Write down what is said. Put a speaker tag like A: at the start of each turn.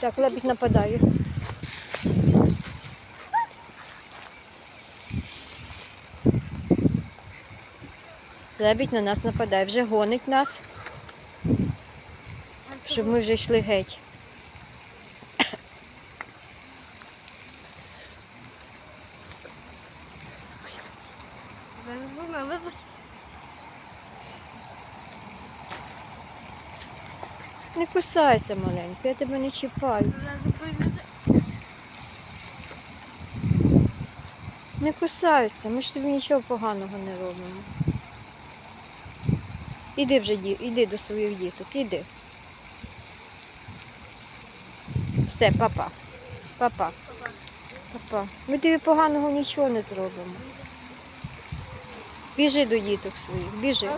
A: Так, лебідь нападає. Лебідь на нас нападає, вже гонить нас, щоб ми вже йшли геть.
B: Зараз.
A: Не кусайся, маленька, я тебе не чіпаю. Не кусайся, ми ж тобі нічого поганого не робимо. Іди вже, іди до своїх діток, іди. Все, папа. Папа. Папа. Ми тобі поганого нічого не зробимо. Біжи до діток своїх, біжи.